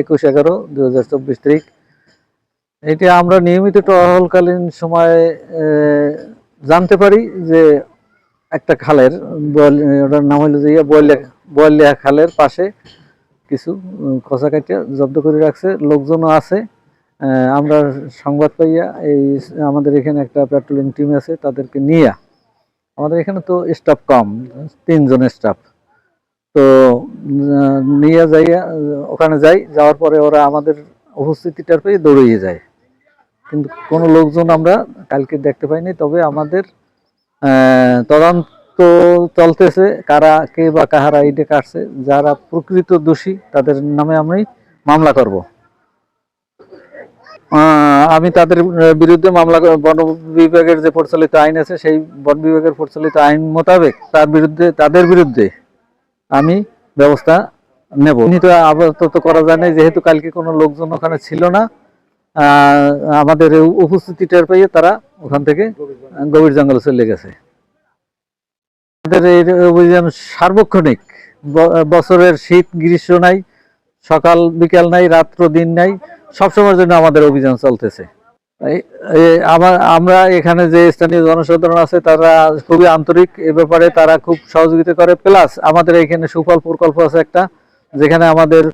একুশ এগারো দু হাজার চব্বিশ তারিখ। এটি আমরা নিয়মিত টহলকালীন সময়ে জানতে পারি যে একটা খালের ওটার নাম হলো যে বয়লিয়া খালের পাশে কিছু খসা কাটিয়া জব্দ করে রাখছে, লোকজনও আছে। আমরা সংবাদ পাইয়া এই আমাদের এখানে একটা পেট্রোলিং টিম আছে, তাদেরকে নিয়ে। আমাদের এখানে তো স্টাফ কম, তিনজন স্টাফ তো নিয়ে যাইয়া ওখানে যাই, যাওয়ার পরে ওরা আমাদের উপস্থিতিটার পেয়ে দৌড়িয়ে যায়। কিন্তু কোনো লোকজন আমরা কালকে দেখতে পাইনি, তবে আমাদের তদন্ত চলতেছে কারা, কে বা কাহারা এইটা কাটছে, যারা প্রকৃত দোষী, তাদের নামে আমি মামলা করব। আমি তাদের বিরুদ্ধে মামলা বন বিভাগের যে প্রচলিত আইন আছে, সেই বন বিভাগের প্রচলিত আইন মোতাবেক তার বিরুদ্ধে, তাদের বিরুদ্ধে আমি ব্যবস্থা নেব। চিহ্নিত আপাতত করা যায় না যেহেতু কালকে কোনো লোকজন ওখানে ছিল না আমাদের উপস্থিতি টের পেয়ে তারা ওখান থেকে গভীর জঙ্গলে চলে গেছে। আমাদের এই অভিযান সার্বক্ষণিক বছরের শীত, গ্রীষ্ম নাই, সকাল, বিকাল নাই, রাত্র, দিন নাই, সবসময়ের জন্য আমাদের অভিযান চলতেছে। এই আমার এখানে যে স্থানীয় জনসাধারণ আছে তারা খুবই আন্তরিক এ ব্যাপারে তারা খুব সহযোগিতা করে। প্লাস আমাদের এখানে সুফল প্রকল্প আছে একটা যেখানে আমাদের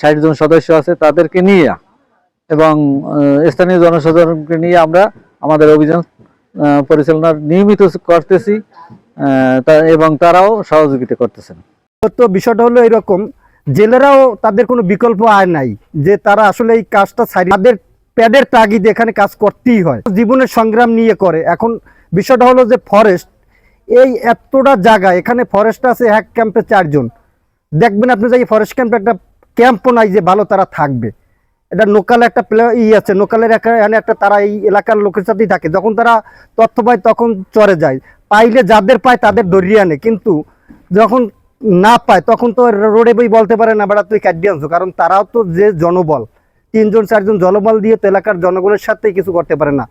ষাট জন সদস্য আছে তাদেরকে নিয়ে এবং স্থানীয় জনসাধারণকে নিয়ে আমরা আমাদের অভিযান আহ, পরিচালনা নিয়মিত করতেছি এবং তারাও সহযোগিতা করতেছেন। বিষয়টা হলো এরকম জেলেরাও তাদের কোনো বিকল্প আয় নাই, যে তারা আসলে এই কাজটা ছাড়ি তাদের প্যাডের তাগিদে এখানে কাজ করতেই হয়। জীবনের সংগ্রাম নিয়ে করে। এখন বিষয়টা হলো যে ফরেস্ট এই এতটা জায়গা, এখানে ফরেস্ট আছে এক ক্যাম্পে চারজন। দেখবেন আপনি যে ফরেস্ট ক্যাম্পে একটা ক্যাম্পও নাই যে ভালো তারা থাকবে। এটা লোকাল একটা ই আছে লোকালের এখানে একটা তারা এই এলাকার লোকের সাথেই থাকে। যখন তারা তথ্য পায় তখন চরে যায়। পাইলে যাদের পায় তাদের ধরিয়ে আনে। কিন্তু যখন না পায়, তখন তো রোডে বই বলতে পারে না, বেড়া তুই কাটিয়ে আনছো। কারণ তারাও তো যে জনবল, তিনজন, চারজন জনবল দিয়ে তো এলাকার জনগণের সাথে কিছু করতে পারে না।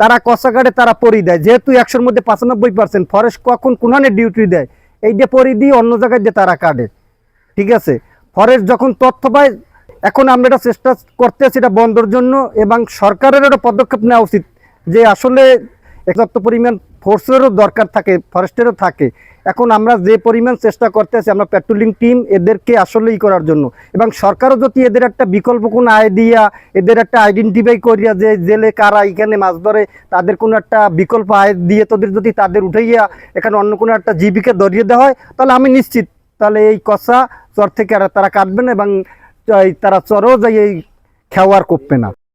তারা কষা কাটে তারা পরি দেয়, যেহেতু একশোর মধ্যে পঁচানব্বই পার্সেন্ট ফরেস্ট কখন কোনখানে ডিউটি দেয় এইটা পরি দিয়ে অন্য জায়গায় যে তারা কাটে। ঠিক আছে? ফরেস্ট যখন তথ্য পায়, এখন আমরা এটা চেষ্টা করতেছি এটা বন্ধর জন্য এবং সরকারের একটা পদক্ষেপ নেওয়া উচিত, যে আসলে পর্যাপ্ত পরিমাণ ফোর্সেরও দরকার থাকে ফরেস্টেরও থাকে। এখন আমরা যে পরিমাণ চেষ্টা করতে করতেছি, আমরা পেট্রোলিং টিম এদেরকে আসলে ই করার জন্য। এবং সরকারও যদি এদের একটা বিকল্প কোনো আয় দিয়া, এদের একটা আইডেন্টিফাই করিয়া যে জেলে কারা এখানে মাছ ধরে, তাদের কোনো একটা বিকল্প আয় দিয়ে তোদের যদি তাদের উঠাইয়া এখানে অন্য কোনো একটা জীবিকা ধরিয়ে দেওয়া হয়, তাহলে আমি নিশ্চিত, তাহলে এই কষা চর থেকে তারা কাটবে না এবং তারা চরও যাই এই খেওয়ার করবে না।